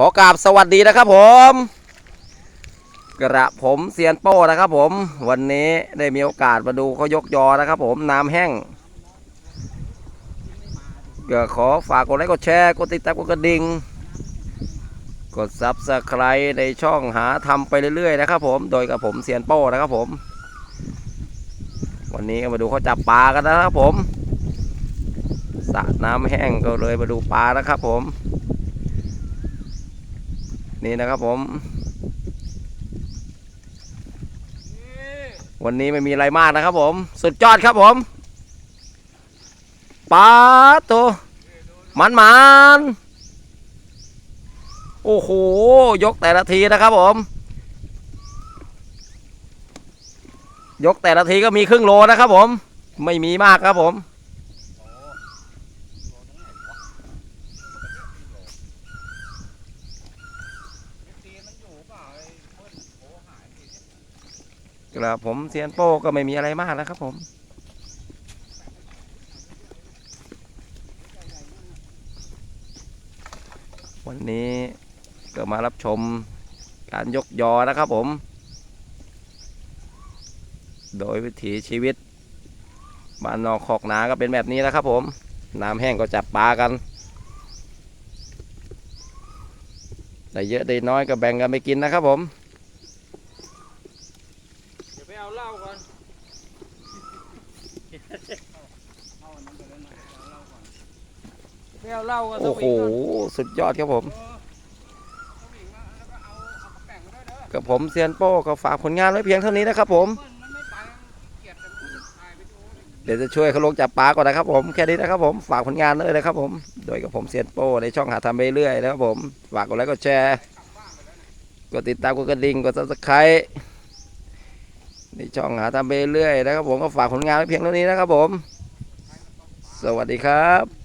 ขอกราบสวัสดีนะครับผม กระผมเซียนโป้นะครับผม วันนี้ได้มีโอกาสมาดูเขายกยอนะครับผมน้ำแห้งก็ขอฝากกดไลค์กดแชร์กดติดตามกดกระดิ่งกดซับสไครต์ในช่องหาทำไปเรื่อยๆนะครับผมโดยกับผมเซียนโป้นะครับผม วันนี้มาดูเขาจับปลากันนะครับผมสระน้ำแห้งก็เลยมาดูปลานะครับผม นี่นะครับผม วันนี้ไม่มีอะไรมากนะครับผม สุดยอดครับผมปลาตัวมันมันโอ้โห ยกแต่ละทีนะครับผม ยกแต่ละทีก็มีครึ่งโลนะครับผม ไม่มีมากครับผม กระผมเซียนโป้ก็ไม่มีอะไรมากแล้วครับผม วันนี้ก็มารับชมการยกยอนะครับผม โดยวิถีชีวิตบ้านนอกคอกนาก็เป็นแบบนี้นะครับผม น้ำแห้งก็จับปลากันได้เยอะได้น้อยก็แบ่งกันไปกินนะครับผม ไปเอาเหล้าก่อนไปเอาเหล้าก่อนโอ้โห สุดยอดครับผม กับผมเซียนโป้ก็ฝากผลงานไว้เพียงเท่านี้นะครับผม เดี๋ยวจะช่วยเขาลงจับปลาก่อนนะครับผม แค่นี้นะครับผม ฝากผลงานเลยนะครับผม โดยกับผมเซียนโป้ในช่องหาทำไปเรื่อยนะครับผม ฝากกดไลค์กดแชร์ กดติดตามกดกระดิ่งกดซับสไครต์ ในช่องหาทำไปเรื่อยนะครับผมก็ฝากผลงานไว้เพียงเท่านี้นะครับผม สวัสดีครับ